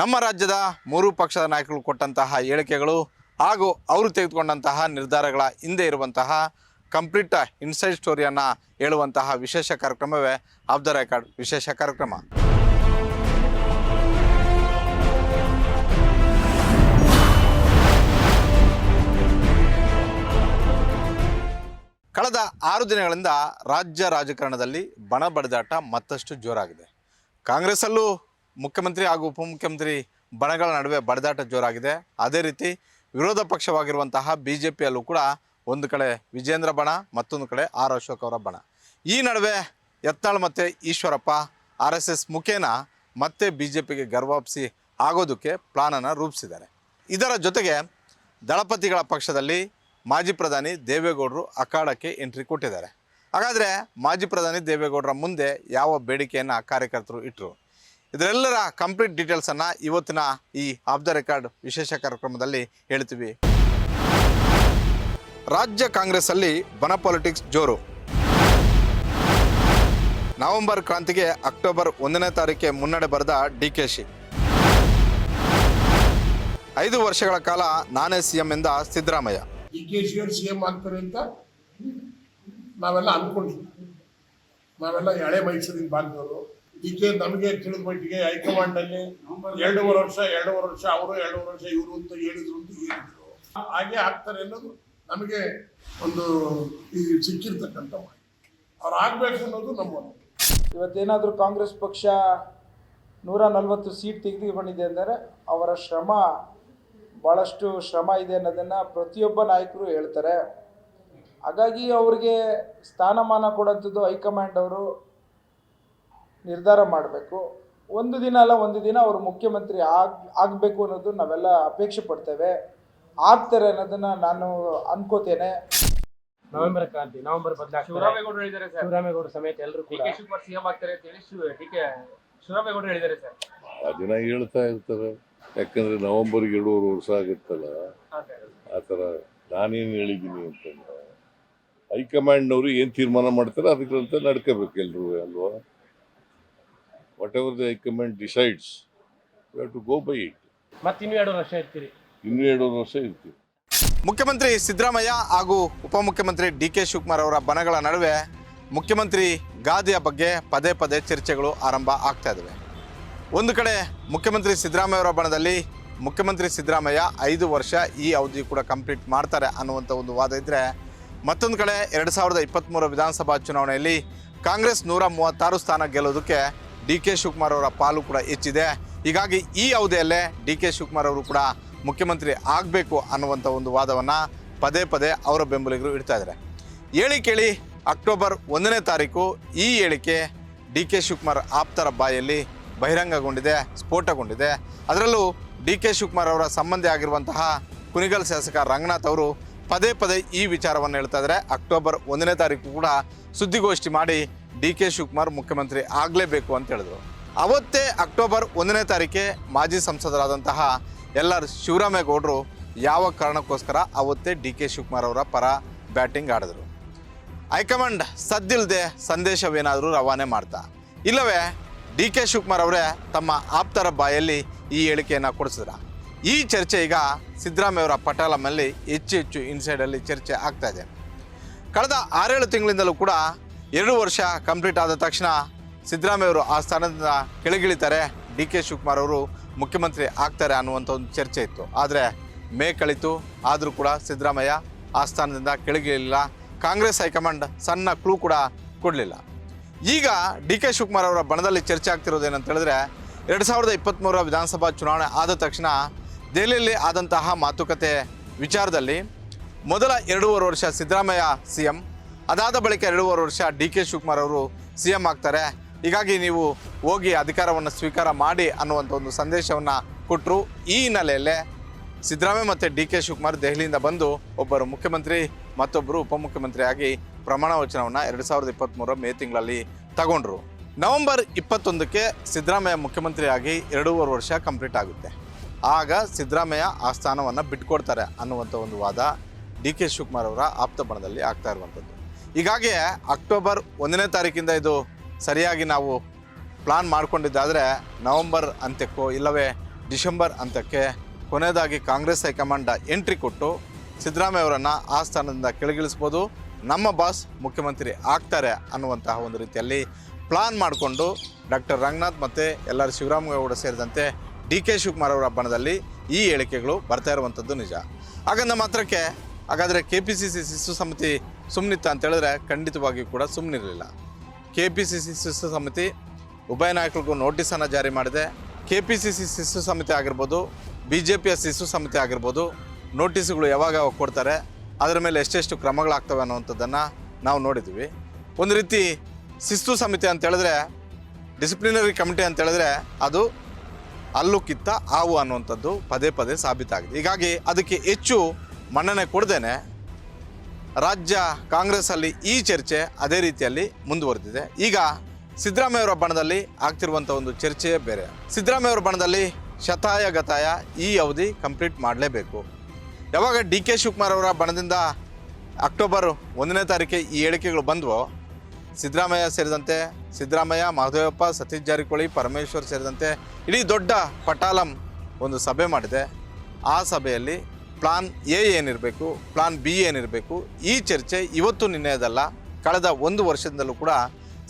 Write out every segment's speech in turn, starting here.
ನಮ್ಮ ರಾಜ್ಯದ ಮೂರು ಪಕ್ಷದ ನಾಯಕರು ಕೊಟ್ಟಂತಹ ಹೇಳಿಕೆಗಳು ಹಾಗೂ ಅವರು ತೆಗೆದುಕೊಂಡಂತಹ ನಿರ್ಧಾರಗಳ ಹಿಂದೆ ಇರುವಂತಹ ಕಂಪ್ಲೀಟ್ ಇನ್ಸೈಡ್ ಸ್ಟೋರಿಯನ್ನು ಹೇಳುವಂತಹ ವಿಶೇಷ ಕಾರ್ಯಕ್ರಮವೇ ಆಫ್ ದ ರೆಕಾರ್ಡ್. ವಿಶೇಷ ಕಾರ್ಯಕ್ರಮ. ಕಳೆದ ಆರು ದಿನಗಳಿಂದ ರಾಜ್ಯ ರಾಜಕಾರಣದಲ್ಲಿ ಬಣ ಬಡಿದಾಟ ಮತ್ತಷ್ಟು ಜೋರಾಗಿದೆ. ಕಾಂಗ್ರೆಸ್ಸಲ್ಲೂ ಮುಖ್ಯಮಂತ್ರಿ ಹಾಗೂ ಉಪಮುಖ್ಯಮಂತ್ರಿ ಬಣಗಳ ನಡುವೆ ಬಡದಾಟ ಜೋರಾಗಿದೆ. ಅದೇ ರೀತಿ ವಿರೋಧ ಪಕ್ಷವಾಗಿರುವಂತಹ ಬಿ ಜೆ ಪಿಯಲ್ಲೂ ಕೂಡ ಒಂದು ಕಡೆ ವಿಜೇಂದ್ರ ಬಣ, ಮತ್ತೊಂದು ಕಡೆ ಆರ್ ಅಶೋಕ್ ಅವರ ಬಣ. ಈ ನಡುವೆ ಯತ್ನಾಳ್ ಮತ್ತು ಈಶ್ವರಪ್ಪ, ಆರ್ ಎಸ್ ಎಸ್ ಮುಖೇನ ಮತ್ತೆ ಬಿ ಜೆ ಪಿಗೆ ಗರ್ವಾಪ್ಸಿ ಆಗೋದಕ್ಕೆ ಪ್ಲಾನನ್ನು ರೂಪಿಸಿದ್ದಾರೆ. ಇದರ ಜೊತೆಗೆ ದಳಪತಿಗಳ ಪಕ್ಷದಲ್ಲಿ ಮಾಜಿ ಪ್ರಧಾನಿ ದೇವೇಗೌಡರು ಅಖಾಡಕ್ಕೆ ಎಂಟ್ರಿ ಕೊಟ್ಟಿದ್ದಾರೆ. ಹಾಗಾದರೆ ಮಾಜಿ ಪ್ರಧಾನಿ ದೇವೇಗೌಡರ ಮುಂದೆ ಯಾವ ಬೇಡಿಕೆಯನ್ನು ಕಾರ್ಯಕರ್ತರು ಇಟ್ಟರು ಇದರೆಲ್ಲರ ಕಂಪ್ಲೀಟ್ ಡೀಟೇಲ್ಸನ್ನು ಇವತ್ತಿನ ಈ ಆಫ್ ದ ರೆಕಾರ್ಡ್ ವಿಶೇಷ ಕಾರ್ಯಕ್ರಮದಲ್ಲಿ ಹೇಳ್ತೀವಿ. ರಾಜ್ಯ ಕಾಂಗ್ರೆಸ್ಸಲ್ಲಿ ಬನ ಪಾಲಿಟಿಕ್ಸ್ ಜೋರು. ನವೆಂಬರ್ ಕ್ರಾಂತಿಗೆ ಅಕ್ಟೋಬರ್ ಒಂದನೇ ತಾರೀಕಿಗೆ ಮುನ್ನಡೆ ಬರೆದ ಡಿ ಕೆ ಶಿ. ಐದು ವರ್ಷಗಳ ಕಾಲ ನಾನೇ ಸಿಎಂ ಎಂದ ಸಿದ್ದರಾಮಯ್ಯ. ಡಿ ಕೆ ಶಿ ಅವರು ಸಿ ಎಂ ಆಗ್ತಾರೆ ಅಂತ ನಾವೆಲ್ಲ ಅಂದ್ಕೊಂಡಿದ್ವಿ ನಾವೆಲ್ಲ ಹಳೆ ಮೈಸೂರಿನ ಭಾಗದವರು ಕೆ ನಮಗೆ ತಿಳಿದ ಮಟ್ಟಿಗೆ ಹೈಕಮಾಂಡ್ ಅಲ್ಲಿ ಎರಡೂವರೆ ವರ್ಷ ಎರಡೂವರೆ ವರ್ಷ ಅವರು ಎರಡೂವರೆ ವರ್ಷ ಇವರು ಅಂತ ಹೇಳಿದ್ರು ಅಂತ ಹೇಳಿದ್ರು. ಹಾಗೆ ಆಗ್ತಾರೆ ಅನ್ನೋದು ನಮಗೆ ಒಂದು ಈ ಸಿಕ್ಕಿರ್ತಕ್ಕಂಥ ಮಾಹಿತಿ. ಅವ್ರು ಆಗ್ಬೇಕು ಅನ್ನೋದು ನಮ್ಮ. ಇವತ್ತೇನಾದರೂ ಕಾಂಗ್ರೆಸ್ ಪಕ್ಷ ನೂರ ನಲವತ್ತು ಸೀಟ್ ತೆಗೆದುಕೊಂಡಿದೆ ಅಂದರೆ ಅವರ ಶ್ರಮ ಭಾಳಷ್ಟು ಶ್ರಮ ಇದೆ ಅನ್ನೋದನ್ನು ಪ್ರತಿಯೊಬ್ಬ ನಾಯಕರು ಹೇಳ್ತಾರೆ. ಹಾಗಾಗಿ ಅವರಿಗೆ ಸ್ಥಾನಮಾನ ಕೊಡೋಂಥದ್ದು ಹೈಕಮಾಂಡ್ ಅವರು. ನಿರ್ಧಾರ ಮಾಡಬೇಕು. ಒಂದು ದಿನ ಅಲ್ಲ ಒಂದು ದಿನ ಅವರು ಮುಖ್ಯಮಂತ್ರಿ ಆಗ ಆಗಬೇಕು ಅನ್ನೋದು ನಾವೆಲ್ಲ ಅಪೇಕ್ಷೆ ಪಡ್ತೇವೆ. ಆಗ್ತಾರೆ ಅನ್ನೋದನ್ನು ನಾನು ಅನ್ಕೋತೇನೆ. ನವೆಂಬರ್ ಕ್ರಾಂತಿ ನವೆಂಬರ್ ಶಿವರಾಮೇಗೌಡರು ಹೇಳಿದ್ದಾರೆ ಸರ್. ಶಿವರಾಮೇಗೌಡ ಸಮೇತ ಎಲ್ಲರೂ ಡಿ ಕೂಡ ಕೆ ಶಿವಕುಮಾರ್ ಸಿಎಂ ಆಗ್ತಾರೆ ಅಂತ ಹೇಳಿ ಶಿವ- ಡಿ ಕೆ ಶಿವರಾಮೇಗೌಡರು ಹೇಳಿದ್ದಾರೆ ಸರ್. ದಿನ ಹೇಳ್ತಾ ಇರ್ತಾರೆ. ಯಾಕಂದ್ರೆ ನವೆಂಬರ್ಗೆ ಎರಡೂವರೆ ವರ್ಷ ಆಗುತ್ತಲ್ಲ. ಹಾ ಸರ್ ಆ ಥರ ನಾನೇನು ಹೇಳಿದ್ದೀನಿ ಅಂತಂದ್ರೆ ಹೈಕಮಾಂಡ್ನವರು ಏನು ತೀರ್ಮಾನ ಮಾಡ್ತಾರೆ ಅದಕ್ಕಂತ ನಡ್ಕೋಬೇಕು ಎಲ್ಲರೂ ಅಲ್ವಾ? Whatever the high command decides to go by it ಮತ್ತೆ ಇನ್ನೂ ಎರಡು ವರ್ಷ ಇರ್ತೀರಿ. ಇನ್ನೂ ಎರಡು ವರ್ಷ ಇರ್ತೀವಿ. ಮುಖ್ಯಮಂತ್ರಿ ಸಿದ್ದರಾಮಯ್ಯ ಹಾಗೂ ಉಪಮುಖ್ಯಮಂತ್ರಿ ಡಿ ಕೆ ಶಿವಕುಮಾರ್ ಅವರ ಬಣಗಳ ನಡುವೆ ಮುಖ್ಯಮಂತ್ರಿ ಗಾದಿಯ ಬಗ್ಗೆ ಪದೇ ಪದೇ ಚರ್ಚೆಗಳು ಆರಂಭ ಆಗ್ತಾ ಇದ್ದಾವೆ. ಒಂದು ಕಡೆ ಮುಖ್ಯಮಂತ್ರಿ ಸಿದ್ದರಾಮಯ್ಯ ಅವರ ಬಣದಲ್ಲಿ ಮುಖ್ಯಮಂತ್ರಿ ಸಿದ್ದರಾಮಯ್ಯ ಐದು ವರ್ಷ ಈ ಅವಧಿ ಕೂಡ ಕಂಪ್ಲೀಟ್ ಮಾಡ್ತಾರೆ ಅನ್ನುವಂಥ ಒಂದು ವಾದ ಇದ್ದರೆ ಮತ್ತೊಂದು ಕಡೆ ಎರಡು ಸಾವಿರದ ಇಪ್ಪತ್ತ್ಮೂರು ವಿಧಾನಸಭಾ ಚುನಾವಣೆಯಲ್ಲಿ ಕಾಂಗ್ರೆಸ್ ನೂರ ಮೂವತ್ತಾರು ಸ್ಥಾನ ಗೆಲ್ಲೋದಕ್ಕೆ ಡಿ ಕೆ ಶಿವಕುಮಾರ್ ಅವರ ಪಾಲು ಕೂಡ ಹೆಚ್ಚಿದೆ. ಹೀಗಾಗಿ ಈ ಅವಧಿಯಲ್ಲೇ ಡಿ ಕೆ ಶಿವಕುಮಾರ್ ಅವರು ಕೂಡ ಮುಖ್ಯಮಂತ್ರಿ ಆಗಬೇಕು ಅನ್ನುವಂಥ ಒಂದು ವಾದವನ್ನು ಪದೇ ಪದೇ ಅವರ ಬೆಂಬಲಿಗರು ಇಡ್ತಾ ಇದ್ದಾರೆ. ಹೇಳಿ ಕೇಳಿ, ಅಕ್ಟೋಬರ್ ಒಂದನೇ ತಾರೀಕು ಈ ಹೇಳಿಕೆ ಡಿ ಕೆ ಶಿವಕುಮಾರ್ ಆಪ್ತರ ಬಾಯಲ್ಲಿ ಬಹಿರಂಗಗೊಂಡಿದೆ, ಸ್ಫೋಟಗೊಂಡಿದೆ. ಅದರಲ್ಲೂ ಡಿ ಕೆ ಶಿವಕುಮಾರ್ ಅವರ ಸಂಬಂಧಿ ಆಗಿರುವಂತಹ ಕುನಿಗಲ್ ಶಾಸಕ ರಂಗನಾಥ್ ಅವರು ಪದೇ ಪದೇ ಈ ವಿಚಾರವನ್ನು ಹೇಳ್ತಾ ಇದ್ದಾರೆ. ಅಕ್ಟೋಬರ್ ಒಂದನೇ ತಾರೀಕು ಕೂಡ ಸುದ್ದಿಗೋಷ್ಠಿ ಮಾಡಿ ಡಿ ಕೆ ಶಿವಕುಮಾರ್ ಮುಖ್ಯಮಂತ್ರಿ ಆಗಲೇಬೇಕು ಅಂತ ಹೇಳಿದ್ರು. ಅವತ್ತೇ ಅಕ್ಟೋಬರ್ ಒಂದನೇ ತಾರೀಕೆ ಮಾಜಿ ಸಂಸದರಾದಂತಹ ಎಲ್ ಆರ್ ಶಿವರಾಮೇಗೌಡರು ಯಾವ ಕಾರಣಕ್ಕೋಸ್ಕರ ಅವತ್ತೇ ಡಿ ಕೆ ಶಿವಕುಮಾರ್ ಅವರ ಪರ ಬ್ಯಾಟಿಂಗ್ ಆಡಿದ್ರು. ಹೈಕಮಾಂಡ್ ಸದ್ದಿಲ್ಲದೆ ಸಂದೇಶವೇನಾದರೂ ರವಾನೆ ಮಾಡ್ತಾ. ಇಲ್ಲವೇ ಡಿ ಕೆ ಶಿವಕುಮಾರ್ ಅವರೇ ತಮ್ಮ ಆಪ್ತರ ಬಾಯಲ್ಲಿ ಈ ಹೇಳಿಕೆಯನ್ನು ಕೊಡಿಸಿದ್ರ. ಈ ಚರ್ಚೆ ಈಗ ಸಿದ್ದರಾಮಯ್ಯ ಅವರ ಪಟಾಲಮಲ್ಲಿ ಹೆಚ್ಚು ಹೆಚ್ಚು ಇನ್ಸೈಡಲ್ಲಿ ಚರ್ಚೆ ಆಗ್ತಾ ಇದೆ. ಕಳೆದ ಆರೇಳು ತಿಂಗಳಿಂದಲೂ ಕೂಡ ಎರಡು ವರ್ಷ ಕಂಪ್ಲೀಟ್ ಆದ ತಕ್ಷಣ ಸಿದ್ದರಾಮಯ್ಯ ಅವರು ಆ ಸ್ಥಾನದಿಂದ ಕೆಳಗಿಳಿತಾರೆ. ಡಿ ಕೆ ಶಿವಕುಮಾರ್ ಅವರು ಮುಖ್ಯಮಂತ್ರಿ ಆಗ್ತಾರೆ ಅನ್ನುವಂಥ ಒಂದು ಚರ್ಚೆ ಇತ್ತು. ಆದರೆ ಮೇ ಕಳಿತು. ಆದರೂ ಕೂಡ ಸಿದ್ದರಾಮಯ್ಯ ಆ ಸ್ಥಾನದಿಂದ ಕೆಳಗಿಳಿಲ್ಲ ಕಾಂಗ್ರೆಸ್ ಹೈಕಮಾಂಡ್ ಸಣ್ಣ ಕ್ಲೂ ಕೂಡ ಕೊಡಲಿಲ್ಲ. ಈಗ ಡಿ ಕೆ ಶಿವಕುಮಾರ್ ಅವರ ಬಣದಲ್ಲಿ ಚರ್ಚೆ ಆಗ್ತಿರೋದು ಏನಂತ ಹೇಳಿದ್ರೆ, ಎರಡು ಸಾವಿರದ ಇಪ್ಪತ್ತ್ಮೂರರ ವಿಧಾನಸಭಾ ಚುನಾವಣೆ ಆದ ತಕ್ಷಣ ದೆಹಲಿಯಲ್ಲಿ ಆದಂತಹ ಮಾತುಕತೆ ವಿಚಾರದಲ್ಲಿ ಮೊದಲ ಎರಡೂವರೆ ವರ್ಷ ಸಿದ್ದರಾಮಯ್ಯ ಸಿ ಎಂ ಅದಾದ ಬಳಿಕ ಎರಡೂವರೆ ವರ್ಷ ಡಿ ಕೆ ಶಿವಕುಮಾರ್ ಅವರು ಸಿ ಎಂ ಆಗ್ತಾರೆ. ಹೀಗಾಗಿ ನೀವು ಹೋಗಿ ಅಧಿಕಾರವನ್ನು ಸ್ವೀಕಾರ ಮಾಡಿ ಅನ್ನುವಂಥ ಒಂದು ಸಂದೇಶವನ್ನು ಕೊಟ್ಟರು ಈ ಹಿನ್ನೆಲೆಯಲ್ಲೇ ಸಿದ್ದರಾಮಯ್ಯ ಮತ್ತು ಡಿ ಕೆ ಶಿವಕುಮಾರ್ ದೆಹಲಿಯಿಂದ ಬಂದು ಒಬ್ಬರು ಮುಖ್ಯಮಂತ್ರಿ, ಮತ್ತೊಬ್ಬರು ಉಪಮುಖ್ಯಮಂತ್ರಿಯಾಗಿ ಪ್ರಮಾಣ ವಚನವನ್ನು ಎರಡು ಸಾವಿರದ ಇಪ್ಪತ್ತ್ಮೂರರ ಮೇ ತಿಂಗಳಲ್ಲಿ ತಗೊಂಡ್ರು. ನವೆಂಬರ್ ಇಪ್ಪತ್ತೊಂದಕ್ಕೆ ಸಿದ್ದರಾಮಯ್ಯ ಮುಖ್ಯಮಂತ್ರಿಯಾಗಿ ಎರಡೂವರೆ ವರ್ಷ ಕಂಪ್ಲೀಟ್ ಆಗುತ್ತೆ. ಆಗ ಸಿದ್ದರಾಮಯ್ಯ ಆ ಸ್ಥಾನವನ್ನು ಬಿಟ್ಕೊಡ್ತಾರೆ ಅನ್ನುವಂಥ ಒಂದು ವಾದ ಡಿ ಕೆ ಶಿವಕುಮಾರ್ ಅವರ ಆಪ್ತ ಬಣದಲ್ಲಿ ಆಗ್ತಾ ಇರುವಂಥದ್ದು ಹೀಗಾಗಿ ಅಕ್ಟೋಬರ್ ಒಂದನೇ ತಾರೀಕಿಂದ ಇದು ಸರಿಯಾಗಿ ನಾವು ಪ್ಲಾನ್ ಮಾಡಿಕೊಂಡಿದ್ದಾದರೆ ನವೆಂಬರ್ ಅಂತ್ಯಕ್ಕೋ ಇಲ್ಲವೇ ಡಿಸೆಂಬರ್ ಅಂತ್ಯಕ್ಕೆ ಕೊನೆಯದಾಗಿ ಕಾಂಗ್ರೆಸ್ ಹೈಕಮಾಂಡ್ ಎಂಟ್ರಿ ಕೊಟ್ಟು ಸಿದ್ದರಾಮಯ್ಯ ಅವರನ್ನು ಆ ಸ್ಥಾನದಿಂದ ಕೆಳಗಿಳಿಸ್ಬೋದು. ನಮ್ಮ ಬಾಸ್ ಮುಖ್ಯಮಂತ್ರಿ ಆಗ್ತಾರೆ ಅನ್ನುವಂತಹ ಒಂದು ರೀತಿಯಲ್ಲಿ ಪ್ಲಾನ್ ಮಾಡಿಕೊಂಡು ಡಾಕ್ಟರ್ ರಂಗನಾಥ್ ಮತ್ತು ಎಲ್ಲರ ಶಿವರಾಮಗೌಡ ಸೇರಿದಂತೆ ಡಿ ಕೆ ಶಿವಕುಮಾರ್ ಅವರ ಬಣದಲ್ಲಿ ಈ ಹೇಳಿಕೆಗಳು ಬರ್ತಾ ಇರುವಂಥದ್ದು ನಿಜ. ಹಾಗಂದ ಮಾತ್ರಕ್ಕೆ ಹಾಗಾದರೆ ಕೆ ಪಿ ಸಿ ಸಿ ಶಿಶು ಸಮಿತಿ ಸುಮ್ಮನಿತ್ತ ಅಂತ ಹೇಳಿದ್ರೆ ಖಂಡಿತವಾಗಿಯೂ ಕೂಡ ಸುಮ್ಮನಿರಲಿಲ್ಲ ಕೆ ಪಿ ಸಿ ಸಿ ಶಿಸ್ತು ಸಮಿತಿ ಉಭಯ ನಾಯಕರಿಗೂ ನೋಟಿಸನ್ನು ಜಾರಿ ಮಾಡಿದೆ. ಕೆ ಪಿ ಸಿ ಸಿ ಶಿಸ್ತು ಸಮಿತಿ ಆಗಿರ್ಬೋದು ಬಿ ಜೆ ಪಿಯ ಶಿಸ್ತು ಸಮಿತಿ ಆಗಿರ್ಬೋದು, ನೋಟಿಸ್ಗಳು ಯಾವಾಗ ಕೊಡ್ತಾರೆ, ಅದರ ಮೇಲೆ ಎಷ್ಟೆಷ್ಟು ಕ್ರಮಗಳಾಗ್ತವೆ ಅನ್ನೋವಂಥದ್ದನ್ನು ನಾವು ನೋಡಿದ್ವಿ ಒಂದು ರೀತಿ ಶಿಸ್ತು ಸಮಿತಿ ಅಂತ ಹೇಳಿದ್ರೆ ಡಿಸಿಪ್ಲಿನರಿ ಕಮಿಟಿ ಅಂತ ಹೇಳಿದ್ರೆ ಅದು ಅಲ್ಲು ಕಿತ್ತ ಹಾವು ಅನ್ನುವಂಥದ್ದು ಪದೇ ಪದೇ ಸಾಬೀತಾಗಿದೆ. ಹೀಗಾಗಿ ಅದಕ್ಕೆ ಹೆಚ್ಚು ಮನ್ನಣೆ ಕೊಡ್ದೇನೆ ರಾಜ್ಯ ಕಾಂಗ್ರೆಸ್ಸಲ್ಲಿ ಈ ಚರ್ಚೆ ಅದೇ ರೀತಿಯಲ್ಲಿ ಮುಂದುವರೆದಿದೆ. ಈಗ ಸಿದ್ದರಾಮಯ್ಯವರ ಬಣದಲ್ಲಿ ಆಗ್ತಿರುವಂಥ ಒಂದು ಚರ್ಚೆಯೇ ಬೇರೆ. ಸಿದ್ದರಾಮಯ್ಯವರ ಬಣದಲ್ಲಿ ಶತಾಯ ಗತಾಯ ಈ ಅವಧಿ ಕಂಪ್ಲೀಟ್ ಮಾಡಲೇಬೇಕು. ಯಾವಾಗ ಡಿ ಕೆ ಶಿವಕುಮಾರ್ ಅವರ ಬಣದಿಂದ ಅಕ್ಟೋಬರ್ ಒಂದನೇ ತಾರೀಕಿಗೆ ಈ ಹೇಳಿಕೆಗಳು ಬಂದವೋ, ಸಿದ್ದರಾಮಯ್ಯ ಸೇರಿದಂತೆ ಸಿದ್ದರಾಮಯ್ಯ ಮಹದೇವಪ್ಪ ಸತೀಶ್ ಜಾರಕಿಹೊಳಿ, ಪರಮೇಶ್ವರ್ ಸೇರಿದಂತೆ ಇಡೀ ದೊಡ್ಡ ಪಟಾಲಂ ಒಂದು ಸಭೆ ಮಾಡಿದೆ. ಆ ಸಭೆಯಲ್ಲಿ ಪ್ಲಾನ್ ಎ ಏನಿರಬೇಕು ಪ್ಲಾನ್ ಬಿ ಏನಿರಬೇಕು, ಈ ಚರ್ಚೆ ಇವತ್ತು ನಿನ್ನೆಯದಲ್ಲ ಕಳೆದ ಒಂದು ವರ್ಷದಿಂದಲೂ ಕೂಡ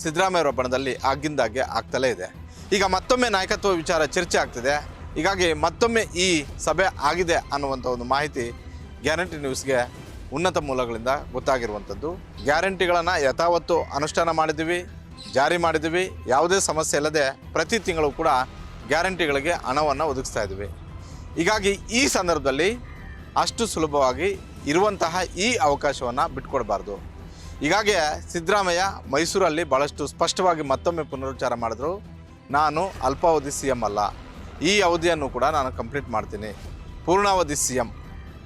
ಸಿದ್ದರಾಮಯ್ಯವರ ಬಣದಲ್ಲಿ ಆಗಿಂದಾಗೆ ಆಗ್ತಲೇ ಇದೆ. ಈಗ ಮತ್ತೊಮ್ಮೆ ನಾಯಕತ್ವ ವಿಚಾರ ಚರ್ಚೆ ಆಗ್ತಿದೆ. ಹೀಗಾಗಿ ಮತ್ತೊಮ್ಮೆ ಈ ಸಭೆ ಆಗಿದೆ ಅನ್ನುವಂಥ ಒಂದು ಮಾಹಿತಿ ಗ್ಯಾರಂಟಿ ನ್ಯೂಸ್ಗೆ ಉನ್ನತ ಮೂಲಗಳಿಂದ ಗೊತ್ತಾಗಿರುವಂಥದ್ದು. ಗ್ಯಾರಂಟಿಗಳನ್ನು ಯಥಾವತ್ತು ಅನುಷ್ಠಾನ ಮಾಡಿದ್ದೀವಿ, ಜಾರಿ ಮಾಡಿದ್ದೀವಿ. ಯಾವುದೇ ಸಮಸ್ಯೆ ಇಲ್ಲದೆ ಪ್ರತಿ ತಿಂಗಳು ಕೂಡ ಗ್ಯಾರಂಟಿಗಳಿಗೆ ಹಣವನ್ನು ಒದಗಿಸ್ತಾ ಇದ್ದೀವಿ. ಹೀಗಾಗಿ ಈ ಸಂದರ್ಭದಲ್ಲಿ ಅಷ್ಟು ಸುಲಭವಾಗಿ ಇರುವಂತಹ ಈ ಅವಕಾಶವನ್ನು ಬಿಟ್ಕೊಡಬಾರ್ದು. ಹೀಗಾಗಿ ಸಿದ್ದರಾಮಯ್ಯ ಮೈಸೂರಲ್ಲಿ ಭಾಳಷ್ಟು ಸ್ಪಷ್ಟವಾಗಿ ಮತ್ತೊಮ್ಮೆ ಪುನರುಚ್ಚಾರ ಮಾಡಿದ್ರು. ನಾನು ಅಲ್ಪಾವಧಿ ಸಿ ಎಂ ಅಲ್ಲ. ಈ ಅವಧಿಯನ್ನು ಕೂಡ ನಾನು ಕಂಪ್ಲೀಟ್ ಮಾಡ್ತೀನಿ. ಪೂರ್ಣಾವಧಿ ಸಿ ಎಂ.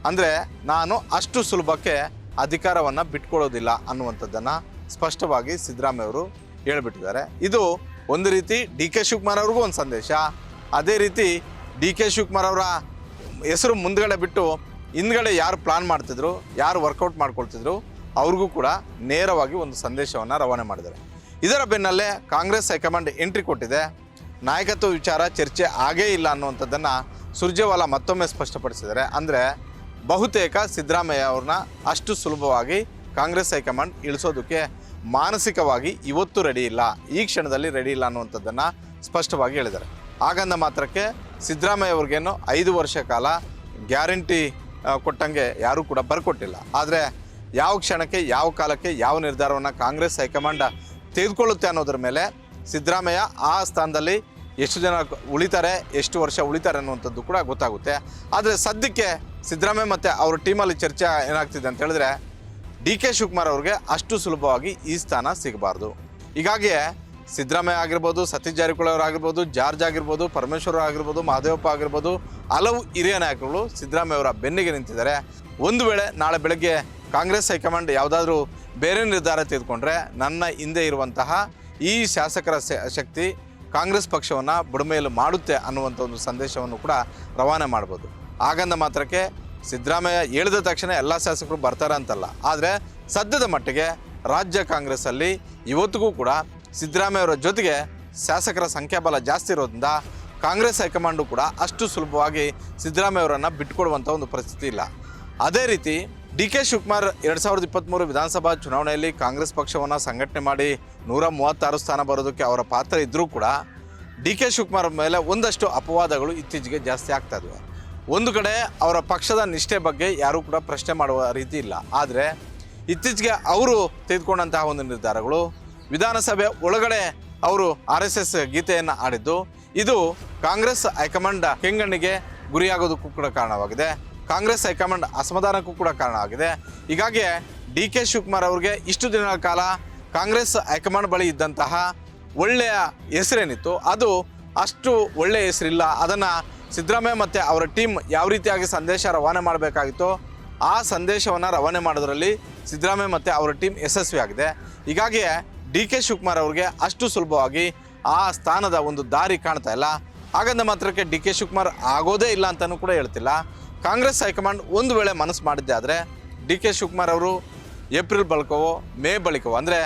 ಅಂದರೆ ನಾನು ಅಷ್ಟು ಸುಲಭಕ್ಕೆ ಅಧಿಕಾರವನ್ನು ಬಿಟ್ಕೊಡೋದಿಲ್ಲ ಅನ್ನುವಂಥದ್ದನ್ನು ಸ್ಪಷ್ಟವಾಗಿ ಸಿದ್ದರಾಮಯ್ಯ ಅವರು ಹೇಳ್ಬಿಟ್ಟಿದ್ದಾರೆ. ಇದು ಒಂದು ರೀತಿ ಡಿ ಕೆ ಶಿವಕುಮಾರ್ ಅವ್ರಿಗೂ ಒಂದು ಸಂದೇಶ. ಅದೇ ರೀತಿ ಡಿ ಕೆ ಶಿವಕುಮಾರ್ ಅವರ ಹೆಸರು ಮುಂದ್ಗಡೆ ಬಿಟ್ಟು ಹಿಂದ್ಗಡೆ ಯಾರು ಪ್ಲಾನ್ ಮಾಡ್ತಿದ್ರು, ಯಾರು ವರ್ಕೌಟ್ ಮಾಡ್ಕೊಳ್ತಿದ್ರು, ಅವ್ರಿಗೂ ಕೂಡ ನೇರವಾಗಿ ಒಂದು ಸಂದೇಶವನ್ನು ರವಾನೆ ಮಾಡಿದ್ದಾರೆ. ಇದರ ಬೆನ್ನಲ್ಲೇ ಕಾಂಗ್ರೆಸ್ ಹೈಕಮಾಂಡ್ ಎಂಟ್ರಿ ಕೊಟ್ಟಿದೆ. ನಾಯಕತ್ವ ವಿಚಾರ ಚರ್ಚೆ ಆಗೇ ಇಲ್ಲ ಅನ್ನುವಂಥದ್ದನ್ನು ಸುರ್ಜೇವಾಲಾ ಮತ್ತೊಮ್ಮೆ ಸ್ಪಷ್ಟಪಡಿಸಿದ್ದಾರೆ. ಅಂದರೆ ಬಹುತೇಕ ಸಿದ್ದರಾಮಯ್ಯ ಅವ್ರನ್ನ ಅಷ್ಟು ಸುಲಭವಾಗಿ ಕಾಂಗ್ರೆಸ್ ಹೈಕಮಾಂಡ್ ಇಳಿಸೋದಕ್ಕೆ ಮಾನಸಿಕವಾಗಿ ಇವತ್ತು ರೆಡಿ ಇಲ್ಲ, ಈ ಕ್ಷಣದಲ್ಲಿ ರೆಡಿ ಇಲ್ಲ ಅನ್ನುವಂಥದ್ದನ್ನು ಸ್ಪಷ್ಟವಾಗಿ ಹೇಳಿದ್ದಾರೆ. ಹಾಗಂದ ಮಾತ್ರಕ್ಕೆ ಸಿದ್ದರಾಮಯ್ಯ ಅವ್ರಿಗೇನು ಐದು ವರ್ಷ ಕಾಲ ಗ್ಯಾರಂಟಿ ಕೊಟ್ಟಂಗೆ ಯಾರೂ ಕೂಡ ಬರ್ಕೊಟ್ಟಿಲ್ಲ. ಆದರೆ ಯಾವ ಕ್ಷಣಕ್ಕೆ, ಯಾವ ಕಾಲಕ್ಕೆ, ಯಾವ ನಿರ್ಧಾರವನ್ನು ಕಾಂಗ್ರೆಸ್ ಹೈಕಮಾಂಡ್ ತೆಗೆದುಕೊಳ್ಳುತ್ತೆ ಅನ್ನೋದ್ರ ಮೇಲೆ ಸಿದ್ದರಾಮಯ್ಯ ಆ ಸ್ಥಾನದಲ್ಲಿ ಎಷ್ಟು ಜನ ಉಳಿತಾರೆ, ಎಷ್ಟು ವರ್ಷ ಉಳಿತಾರೆ ಅನ್ನುವಂಥದ್ದು ಕೂಡ ಗೊತ್ತಾಗುತ್ತೆ. ಆದರೆ ಸದ್ಯಕ್ಕೆ ಸಿದ್ದರಾಮಯ್ಯ ಮತ್ತು ಅವ್ರ ಟೀಮಲ್ಲಿ ಚರ್ಚೆ ಏನಾಗ್ತಿದೆ ಅಂತ ಹೇಳಿದ್ರೆ ಡಿ ಕೆ ಶಿವಕುಮಾರ್ ಅವ್ರಿಗೆ ಅಷ್ಟು ಸುಲಭವಾಗಿ ಈ ಸ್ಥಾನ ಸಿಗಬಾರ್ದು. ಹೀಗಾಗಿಯೇ ಸಿದ್ದರಾಮಯ್ಯ ಆಗಿರ್ಬೋದು, ಸತೀಶ್ ಜಾರಕಿಹೊಳಿ ಅವರಾಗಿರ್ಬೋದು, ಜಾರ್ಜ್ ಆಗಿರ್ಬೋದು, ಪರಮೇಶ್ವರ ಆಗಿರ್ಬೋದು ಮಹದೇವಪ್ಪ ಆಗಿರ್ಬೋದು ಹಲವು ಹಿರಿಯ ನಾಯಕರುಗಳು ಸಿದ್ದರಾಮಯ್ಯ ಅವರ ಬೆನ್ನಿಗೆ ನಿಂತಿದ್ದಾರೆ. ಒಂದು ವೇಳೆ ನಾಳೆ ಬೆಳಗ್ಗೆ ಕಾಂಗ್ರೆಸ್ ಹೈಕಮಾಂಡ್ ಯಾವುದಾದ್ರೂ ಬೇರೆ ನಿರ್ಧಾರ ತೆಗೆದುಕೊಂಡ್ರೆ ನನ್ನ ಹಿಂದೆ ಇರುವಂತಹ ಈ ಶಾಸಕರ ಶಕ್ತಿ ಕಾಂಗ್ರೆಸ್ ಪಕ್ಷವನ್ನು ಬುಡಮೇಲು ಮಾಡುತ್ತೆ ಅನ್ನುವಂಥ ಒಂದು ಸಂದೇಶವನ್ನು ಕೂಡ ರವಾನೆ ಮಾಡ್ಬೋದು. ಹಾಗಂದ ಮಾತ್ರಕ್ಕೆ ಸಿದ್ದರಾಮಯ್ಯ ಹೇಳಿದ ತಕ್ಷಣ ಎಲ್ಲ ಶಾಸಕರು ಬರ್ತಾರೆ ಅಂತಲ್ಲ. ಆದರೆ ಸದ್ಯದ ಮಟ್ಟಿಗೆ ರಾಜ್ಯ ಕಾಂಗ್ರೆಸ್ಸಲ್ಲಿ ಇವತ್ತಿಗೂ ಕೂಡ ಸಿದ್ದರಾಮಯ್ಯ ಅವರ ಜೊತೆಗೆ ಶಾಸಕರ ಸಂಖ್ಯಾಬಲ ಜಾಸ್ತಿ ಇರೋದ್ರಿಂದ ಕಾಂಗ್ರೆಸ್ ಹೈಕಮಾಂಡು ಕೂಡ ಅಷ್ಟು ಸುಲಭವಾಗಿ ಸಿದ್ದರಾಮಯ್ಯ ಅವರನ್ನು ಬಿಟ್ಕೊಡುವಂಥ ಒಂದು ಪರಿಸ್ಥಿತಿ ಇಲ್ಲ. ಅದೇ ರೀತಿ ಡಿ ಕೆ ಶಿವಕುಮಾರ್ ಎರಡು ಸಾವಿರದ ಇಪ್ಪತ್ತ್ಮೂರು ವಿಧಾನಸಭಾ ಚುನಾವಣೆಯಲ್ಲಿ ಕಾಂಗ್ರೆಸ್ ಪಕ್ಷವನ್ನು ಸಂಘಟನೆ ಮಾಡಿ ನೂರ ಮೂವತ್ತಾರು ಸ್ಥಾನ ಬರೋದಕ್ಕೆ ಅವರ ಪಾತ್ರ ಇದ್ದರೂ ಕೂಡ ಡಿ ಕೆ ಶಿವಕುಮಾರ್ ಮೇಲೆ ಒಂದಷ್ಟು ಅಪವಾದಗಳು ಇತ್ತೀಚೆಗೆ ಜಾಸ್ತಿ ಆಗ್ತಾ ಇದ್ವು. ಒಂದು ಕಡೆ ಅವರ ಪಕ್ಷದ ನಿಷ್ಠೆ ಬಗ್ಗೆ ಯಾರೂ ಕೂಡ ಪ್ರಶ್ನೆ ಮಾಡುವ ರೀತಿ ಇಲ್ಲ. ಆದರೆ ಇತ್ತೀಚೆಗೆ ಅವರು ತೆಗೆದುಕೊಂಡಂತಹ ಒಂದು ನಿರ್ಧಾರಗಳು ವಿಧಾನಸಭೆ ಒಳಗಡೆ ಅವರು ಆರ್ ಎಸ್ ಎಸ್ ಗೀತೆಯನ್ನು ಆಡಿದ್ದು ಇದು ಕಾಂಗ್ರೆಸ್ ಹೈಕಮಾಂಡ್ ಕೆಂಗಣ್ಣಿಗೆ ಗುರಿಯಾಗೋದಕ್ಕೂ ಕೂಡ ಕಾರಣವಾಗಿದೆ. ಕಾಂಗ್ರೆಸ್ ಹೈಕಮಾಂಡ್ ಅಸಮಾಧಾನಕ್ಕೂ ಕೂಡ ಕಾರಣವಾಗಿದೆ. ಹೀಗಾಗಿ ಡಿ ಕೆ ಶಿವಕುಮಾರ್ ಅವರಿಗೆ ಇಷ್ಟು ದಿನಗಳ ಕಾಲ ಕಾಂಗ್ರೆಸ್ ಹೈಕಮಾಂಡ್ ಬಳಿ ಇದ್ದಂತಹ ಒಳ್ಳೆಯ ಹೆಸರೇನಿತ್ತು. ಅದು ಅಷ್ಟು ಒಳ್ಳೆಯ ಹೆಸರಿಲ್ಲ. ಅದನ್ನು ಸಿದ್ದರಾಮಯ್ಯ ಮತ್ತು ಅವರ ಟೀಮ್ ಯಾವ ರೀತಿಯಾಗಿ ಸಂದೇಶ ರವಾನೆ ಮಾಡಬೇಕಾಗಿತ್ತೋ ಆ ಸಂದೇಶವನ್ನು ರವಾನೆ ಮಾಡೋದರಲ್ಲಿ ಸಿದ್ದರಾಮಯ್ಯ ಮತ್ತು ಅವರ ಟೀಮ್ ಯಶಸ್ವಿಯಾಗಿದೆ ಹೀಗಾಗಿ ಡಿ ಕೆ ಶಿವಕುಮಾರ್ ಅವ್ರಿಗೆ ಅಷ್ಟು ಸುಲಭವಾಗಿ ಆ ಸ್ಥಾನದ ಒಂದು ದಾರಿ ಕಾಣ್ತಾ ಇಲ್ಲ. ಹಾಗಂದ ಮಾತ್ರಕ್ಕೆ ಡಿ ಕೆ ಶಿವಕುಮಾರ್ ಆಗೋದೇ ಇಲ್ಲ ಅಂತಲೂ ಕೂಡ ಹೇಳ್ತಿಲ್ಲ. ಕಾಂಗ್ರೆಸ್ ಹೈಕಮಾಂಡ್ ಒಂದು ವೇಳೆ ಮನಸ್ಸು ಮಾಡಿದ್ದೆ ಆದರೆ ಡಿ ಕೆ ಶಿವಕುಮಾರ್ ಅವರು ಏಪ್ರಿಲ್ ಬಳಿಕವೋ, ಮೇ ಬಳಿಕವೋ, ಅಂದರೆ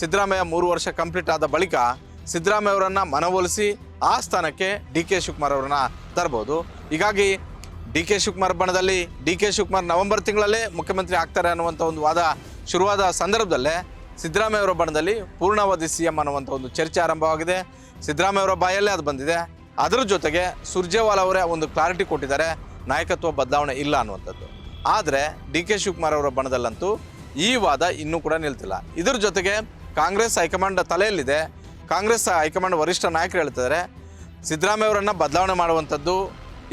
ಸಿದ್ದರಾಮಯ್ಯ ಮೂರು ವರ್ಷ ಕಂಪ್ಲೀಟ್ ಆದ ಬಳಿಕ ಸಿದ್ದರಾಮಯ್ಯ ಅವರನ್ನು ಮನವೊಲಿಸಿ ಆ ಸ್ಥಾನಕ್ಕೆ ಡಿ ಕೆ ಶಿವಕುಮಾರ್ ಅವರನ್ನ ತರ್ಬೋದು. ಹೀಗಾಗಿ ಡಿ ಕೆ ಶಿವಕುಮಾರ್ ಬಣದಲ್ಲಿ ಡಿ ಕೆ ಶಿವಕುಮಾರ್ ನವೆಂಬರ್ ತಿಂಗಳಲ್ಲೇ ಮುಖ್ಯಮಂತ್ರಿ ಆಗ್ತಾರೆ ಅನ್ನುವಂಥ ಒಂದು ವಾದ ಶುರುವಾದ ಸಂದರ್ಭದಲ್ಲೇ ಸಿದ್ದರಾಮಯ್ಯ ಅವರ ಬಣದಲ್ಲಿ ಪೂರ್ಣಾವಧಿ ಸಿ ಎಂ ಅನ್ನುವಂಥ ಒಂದು ಚರ್ಚೆ ಆರಂಭವಾಗಿದೆ. ಸಿದ್ದರಾಮಯ್ಯ ಅವರ ಬಾಯಲ್ಲೇ ಅದು ಬಂದಿದೆ. ಅದರ ಜೊತೆಗೆ ಸುರ್ಜೇವಾಲಾ ಅವರೇ ಒಂದು ಕ್ಲಾರಿಟಿ ಕೊಟ್ಟಿದ್ದಾರೆ, ನಾಯಕತ್ವ ಬದಲಾವಣೆ ಇಲ್ಲ ಅನ್ನುವಂಥದ್ದು. ಆದರೆ ಡಿ ಕೆ ಶಿವಕುಮಾರ್ ಅವರ ಬಣದಲ್ಲಂತೂ ಈ ವಾದ ಇನ್ನೂ ಕೂಡ ನಿಲ್ತಿಲ್ಲ. ಇದರ ಜೊತೆಗೆ ಕಾಂಗ್ರೆಸ್ ಹೈಕಮಾಂಡ್ ತಲೆಯಲ್ಲಿದೆ. ಕಾಂಗ್ರೆಸ್ ಹೈಕಮಾಂಡ್ ವರಿಷ್ಠ ನಾಯಕರು ಹೇಳ್ತಿದ್ದಾರೆ, ಸಿದ್ದರಾಮಯ್ಯ ಅವರನ್ನು ಬದಲಾವಣೆ ಮಾಡುವಂಥದ್ದು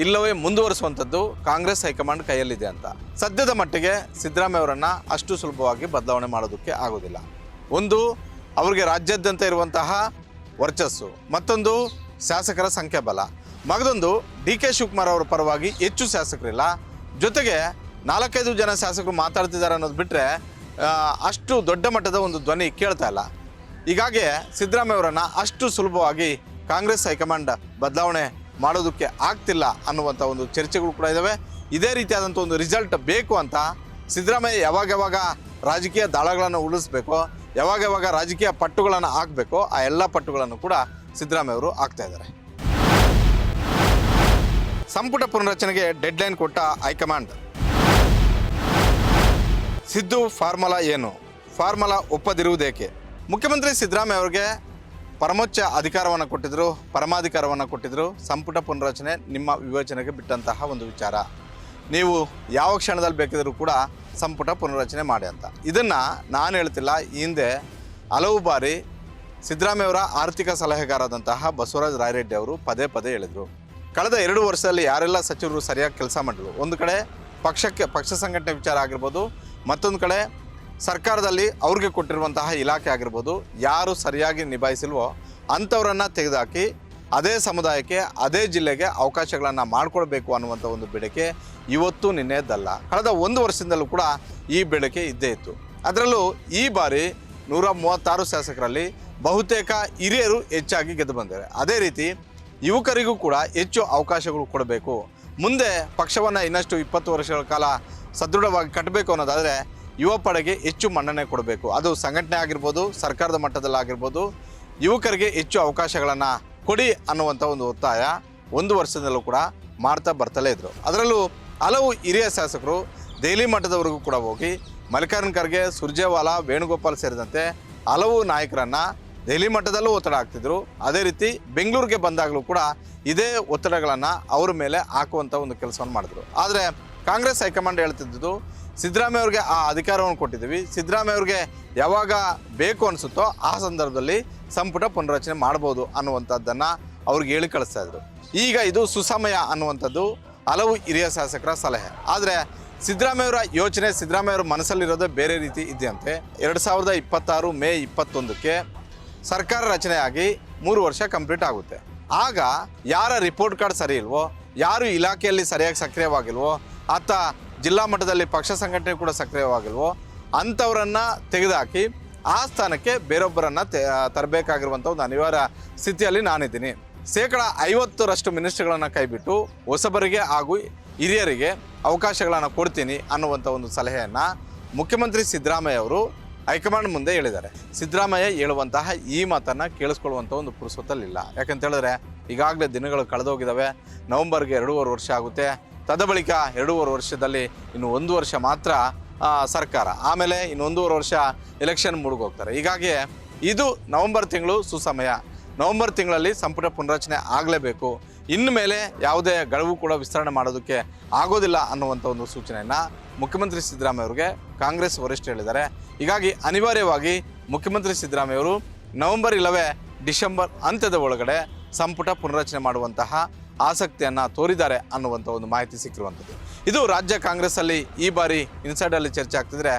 ಇಲ್ಲವೇ ಮುಂದುವರಿಸುವಂಥದ್ದು ಕಾಂಗ್ರೆಸ್ ಹೈಕಮಾಂಡ್ ಕೈಯಲ್ಲಿದೆ ಅಂತ. ಸದ್ಯದ ಮಟ್ಟಿಗೆ ಸಿದ್ದರಾಮಯ್ಯ ಅವರನ್ನು ಅಷ್ಟು ಸುಲಭವಾಗಿ ಬದಲಾವಣೆ ಮಾಡೋದಕ್ಕೆ ಆಗೋದಿಲ್ಲ. ಒಂದು, ಅವರಿಗೆ ರಾಜ್ಯಾದ್ಯಂತ ಇರುವಂತಹ ವರ್ಚಸ್ಸು. ಮತ್ತೊಂದು ಶಾಸಕರ ಸಂಖ್ಯಾಬಲ. ಮಗದೊಂದು ಡಿ ಕೆ ಶಿವಕುಮಾರ್ ಅವರ ಪರವಾಗಿ ಹೆಚ್ಚು ಶಾಸಕರಿಲ್ಲ. ಜೊತೆಗೆ ನಾಲ್ಕೈದು ಜನ ಶಾಸಕರು ಮಾತಾಡ್ತಿದ್ದಾರೆ ಅನ್ನೋದು ಬಿಟ್ಟರೆ ಅಷ್ಟು ದೊಡ್ಡ ಮಟ್ಟದ ಒಂದು ಧ್ವನಿ ಕೇಳ್ತಾ ಇಲ್ಲ. ಹೀಗಾಗಿ ಸಿದ್ದರಾಮಯ್ಯ ಅವರನ್ನು ಅಷ್ಟು ಸುಲಭವಾಗಿ ಕಾಂಗ್ರೆಸ್ ಹೈಕಮಾಂಡ್ ಬದಲಾವಣೆ ಮಾಡೋದಕ್ಕೆ ಆಗ್ತಿಲ್ಲ ಅನ್ನುವಂಥ ಒಂದು ಚರ್ಚೆಗಳು ಕೂಡ ಇದ್ದಾವೆ ಇದೇ ರೀತಿಯಾದಂಥ ಒಂದು ರಿಸಲ್ಟ್ ಬೇಕು ಅಂತ ಸಿದ್ದರಾಮಯ್ಯ ಯಾವಾಗ ಯಾವಾಗ ರಾಜಕೀಯ ದಾಳಗಳನ್ನು ಉಳಿಸ್ಬೇಕು ಯಾವಾಗ ಯಾವಾಗ ರಾಜಕೀಯ ಪಟ್ಟುಗಳನ್ನು ಹಾಕಬೇಕು, ಆ ಎಲ್ಲ ಪಟ್ಟುಗಳನ್ನು ಕೂಡ ಸಿದ್ದರಾಮಯ್ಯ ಅವರು ಆಗ್ತಾ ಇದ್ದಾರೆ. ಸಂಪುಟ ಪುನರಚನೆಗೆ ಡೆಡ್ಲೈನ್ ಕೊಟ್ಟ ಹೈಕಮಾಂಡ್. ಸಿದ್ದು ಫಾರ್ಮುಲಾ ಏನು? ಫಾರ್ಮುಲಾ ಒಪ್ಪದಿರುವುದೇಕೆ? ಮುಖ್ಯಮಂತ್ರಿ ಸಿದ್ದರಾಮಯ್ಯ ಅವರಿಗೆ ಪರಮೋಚ್ಚ ಅಧಿಕಾರವನ್ನು ಕೊಟ್ಟಿದ್ರು, ಪರಮಾಧಿಕಾರವನ್ನು ಕೊಟ್ಟಿದ್ರು. ಸಂಪುಟ ಪುನರಚನೆ ನಿಮ್ಮ ವಿವೇಚನೆಗೆ ಬಿಟ್ಟಂತಹ ಒಂದು ವಿಚಾರ. ನೀವು ಯಾವ ಕ್ಷಣದಲ್ಲಿ ಬೇಕಿದ್ರೂ ಕೂಡ ಸಂಪುಟ ಪುನರಚನೆ ಮಾಡಿ ಅಂತ. ಇದನ್ನು ನಾನು ಹೇಳ್ತಿಲ್ಲ ಹಿಂದೆ ಹಲವು ಬಾರಿ ಸಿದ್ದರಾಮಯ್ಯ ಅವರ ಆರ್ಥಿಕ ಸಲಹೆಗಾರರಾದಂತಹ ಬಸವರಾಜ ರಾಯರೆಡ್ಡಿ ಅವರು ಪದೇ ಪದೇ ಹೇಳಿದರು. ಕಳೆದ ಎರಡು ವರ್ಷದಲ್ಲಿ ಯಾರೆಲ್ಲ ಸಚಿವರು ಸರಿಯಾಗಿ ಕೆಲಸ ಮಾಡಿದ್ರು? ಒಂದು ಕಡೆ ಪಕ್ಷಕ್ಕೆ, ಪಕ್ಷ ಸಂಘಟನೆ ವಿಚಾರ ಆಗಿರ್ಬೋದು, ಮತ್ತೊಂದು ಕಡೆ ಸರ್ಕಾರದಲ್ಲಿ ಅವ್ರಿಗೆ ಕೊಟ್ಟಿರುವಂತಹ ಇಲಾಖೆ ಆಗಿರ್ಬೋದು, ಯಾರು ಸರಿಯಾಗಿ ನಿಭಾಯಿಸಿಲ್ವೋ ಅಂಥವರನ್ನು ತೆಗೆದುಹಾಕಿ, ಅದೇ ಸಮುದಾಯಕ್ಕೆ, ಅದೇ ಜಿಲ್ಲೆಗೆ ಅವಕಾಶಗಳನ್ನು ಮಾಡಿಕೊಡ್ಬೇಕು ಅನ್ನುವಂಥ ಒಂದು ಬೇಡಿಕೆ ಇವತ್ತು ನಿನ್ನೆದಲ್ಲ. ಕಳೆದ ಒಂದು ವರ್ಷದಿಂದಲೂ ಕೂಡ ಈ ಬೇಡಿಕೆ ಇದ್ದೇ ಇತ್ತು. ಅದರಲ್ಲೂ ಈ ಬಾರಿ ನೂರ ಮೂವತ್ತಾರು ಶಾಸಕರಲ್ಲಿ ಬಹುತೇಕ ಹಿರಿಯರು ಹೆಚ್ಚಾಗಿ ಗೆದ್ದು ಬಂದಿದ್ದಾರೆ. ಅದೇ ರೀತಿ ಯುವಕರಿಗೂ ಕೂಡ ಹೆಚ್ಚು ಅವಕಾಶಗಳು ಕೊಡಬೇಕು. ಮುಂದೆ ಪಕ್ಷವನ್ನು ಇನ್ನಷ್ಟು ಇಪ್ಪತ್ತು ವರ್ಷಗಳ ಕಾಲ ಸದೃಢವಾಗಿ ಕಟ್ಟಬೇಕು ಅನ್ನೋದಾದರೆ ಯುವ ಪಡೆಗೆ ಹೆಚ್ಚು ಮನ್ನಣೆ ಕೊಡಬೇಕು. ಅದು ಸಂಘಟನೆ ಆಗಿರ್ಬೋದು, ಸರ್ಕಾರದ ಮಟ್ಟದಲ್ಲಾಗಿರ್ಬೋದು, ಯುವಕರಿಗೆ ಹೆಚ್ಚು ಅವಕಾಶಗಳನ್ನು ಕೊಡಿ ಅನ್ನುವಂಥ ಒಂದು ಒತ್ತಾಯ ಒಂದು ವರ್ಷದಲ್ಲೂ ಕೂಡ ಮಾಡ್ತಾ ಬರ್ತಲೇ ಇದ್ದರು ಅದರಲ್ಲೂ ಹಲವು ಹಿರಿಯ ಶಾಸಕರು ದೆಹಲಿ ಮಟ್ಟದವರೆಗೂ ಕೂಡ ಹೋಗಿ ಮಲ್ಲಿಕಾರ್ಜುನ್ ಖರ್ಗೆ, ಸುರ್ಜೇವಾಲಾ, ವೇಣುಗೋಪಾಲ್ ಸೇರಿದಂತೆ ಹಲವು ನಾಯಕರನ್ನ ದೆಹಲಿ ಮಟ್ಟದಲ್ಲೂ ಒತ್ತಡ ಹಾಕ್ತಿದ್ರು. ಅದೇ ರೀತಿ ಬೆಂಗಳೂರಿಗೆ ಬಂದಾಗಲೂ ಕೂಡ ಇದೇ ಒತ್ತಡಗಳನ್ನು ಅವ್ರ ಮೇಲೆ ಹಾಕುವಂಥ ಒಂದು ಕೆಲಸವನ್ನು ಮಾಡಿದ್ರು. ಆದರೆ ಕಾಂಗ್ರೆಸ್ ಹೈಕಮಾಂಡ್ ಹೇಳ್ತಿದ್ದು ಸಿದ್ದರಾಮಯ್ಯ ಅವ್ರಿಗೆ ಆ ಅಧಿಕಾರವನ್ನು ಕೊಟ್ಟಿದ್ದೀವಿ. ಸಿದ್ದರಾಮಯ್ಯ ಅವ್ರಿಗೆ ಯಾವಾಗ ಬೇಕು ಅನಿಸುತ್ತೋ ಆ ಸಂದರ್ಭದಲ್ಲಿ ಸಂಪುಟ ಪುನರಚನೆ ಮಾಡ್ಬೋದು ಅನ್ನುವಂಥದ್ದನ್ನು ಅವ್ರಿಗೆ ಹೇಳಿ ಕಳಿಸ್ತಾ ಇದ್ರು. ಈಗ ಇದು ಸುಸಮಯ ಅನ್ನುವಂಥದ್ದು ಹಲವು ಹಿರಿಯ ಶಾಸಕರ ಸಲಹೆ. ಆದರೆ ಸಿದ್ದರಾಮಯ್ಯವರ ಯೋಚನೆ ಸಿದ್ದರಾಮಯ್ಯವರ ಮನಸ್ಸಲ್ಲಿರೋದೇ ಬೇರೆ ರೀತಿ ಇದೆಯಂತೆ. ಎರಡು ಸಾವಿರದ ಇಪ್ಪತ್ತಾರು ಮೇ ಇಪ್ಪತ್ತೊಂದಕ್ಕೆ ಸರ್ಕಾರ ರಚನೆಯಾಗಿ ಮೂರು ವರ್ಷ ಕಂಪ್ಲೀಟ್ ಆಗುತ್ತೆ. ಆಗ ಯಾರ ರಿಪೋರ್ಟ್ ಕಾರ್ಡ್ ಸರಿ ಇಲ್ವೋ, ಯಾರು ಇಲಾಖೆಯಲ್ಲಿ ಸರಿಯಾಗಿ ಸಕ್ರಿಯವಾಗಿಲ್ವೋ, ಆತ ಜಿಲ್ಲಾ ಮಟ್ಟದಲ್ಲಿ ಪಕ್ಷ ಸಂಘಟನೆ ಕೂಡ ಸಕ್ರಿಯವಾಗಿಲ್ವೋ, ಅಂಥವರನ್ನು ತೆಗೆದುಹಾಕಿ ಆ ಸ್ಥಾನಕ್ಕೆ ಬೇರೊಬ್ಬರನ್ನ ತರಬೇಕಾಗಿರುವಂಥ ಒಂದು ಅನಿವಾರ್ಯ ಸ್ಥಿತಿಯಲ್ಲಿ ನಾನಿದ್ದೀನಿ. ಶೇಕಡ ಐವತ್ತರಷ್ಟು ಮಿನಿಸ್ಟ್ರಿಗಳನ್ನು ಕೈಬಿಟ್ಟು ಹೊಸಬರಿಗೆ ಹಾಗೂ ಹಿರಿಯರಿಗೆ ಅವಕಾಶಗಳನ್ನು ಕೊಡ್ತೀನಿ ಅನ್ನುವಂಥ ಒಂದು ಸಲಹೆಯನ್ನು ಮುಖ್ಯಮಂತ್ರಿ ಸಿದ್ದರಾಮಯ್ಯ ಅವರು ಹೈಕಮಾಂಡ್ ಮುಂದೆ ಹೇಳಿದ್ದಾರೆ. ಸಿದ್ದರಾಮಯ್ಯ ಹೇಳುವಂತಹ ಈ ಮಾತನ್ನು ಕೇಳಿಸ್ಕೊಳ್ಳುವಂಥ ಒಂದು ಪುರುಸೊತ್ತಲ್ಲಿಲ್ಲ ಯಾಕಂತ ಹೇಳಿದ್ರೆ ಈಗಾಗಲೇ ದಿನಗಳು ಕಳೆದೋಗಿದ್ದಾವೆ ನವೆಂಬರ್ಗೆ ಎರಡೂವರೆ ವರ್ಷ ಆಗುತ್ತೆ. ತದ ಬಳಿಕ ಎರಡೂವರೆ ವರ್ಷದಲ್ಲಿ ಇನ್ನು ಒಂದು ವರ್ಷ ಮಾತ್ರ ಸರ್ಕಾರ. ಆಮೇಲೆ ಇನ್ನೊಂದೂವರೆ ವರ್ಷ ಎಲೆಕ್ಷನ್ ಮುಳುಗೋಗ್ತಾರೆ. ಹೀಗಾಗಿ ಇದು ನವೆಂಬರ್ ತಿಂಗಳು ಸುಸಮಯ. ನವೆಂಬರ್ ತಿಂಗಳಲ್ಲಿ ಸಂಪುಟ ಪುನರಚನೆ ಆಗಲೇಬೇಕು. ಇನ್ನು ಮೇಲೆ ಯಾವುದೇ ಗಡುವು ಕೂಡ ವಿಸ್ತರಣೆ ಮಾಡೋದಕ್ಕೆ ಆಗೋದಿಲ್ಲ ಅನ್ನುವಂಥ ಒಂದು ಸೂಚನೆಯನ್ನು ಮುಖ್ಯಮಂತ್ರಿ ಸಿದ್ದರಾಮಯ್ಯ ಅವರಿಗೆ ಕಾಂಗ್ರೆಸ್ ವರಿಷ್ಠ ಹೇಳಿದ್ದಾರೆ. ಹೀಗಾಗಿ ಅನಿವಾರ್ಯವಾಗಿ ಮುಖ್ಯಮಂತ್ರಿ ಸಿದ್ದರಾಮಯ್ಯ ಅವರು ನವೆಂಬರ್ ಇಲ್ಲವೇ ಡಿಸೆಂಬರ್ ಅಂತ್ಯದ ಒಳಗಡೆ ಸಂಪುಟ ಪುನರಚನೆ ಮಾಡುವಂತಹ ಆಸಕ್ತಿಯನ್ನು ತೋರಿದ್ದಾರೆ ಅನ್ನುವಂಥ ಒಂದು ಮಾಹಿತಿ ಸಿಕ್ಕಿರುವಂಥದ್ದು. ಇದು ರಾಜ್ಯ ಕಾಂಗ್ರೆಸ್ಸಲ್ಲಿ ಈ ಬಾರಿ ಇನ್ಸೈಡಲ್ಲಿ ಚರ್ಚೆ ಆಗ್ತಿದ್ರೆ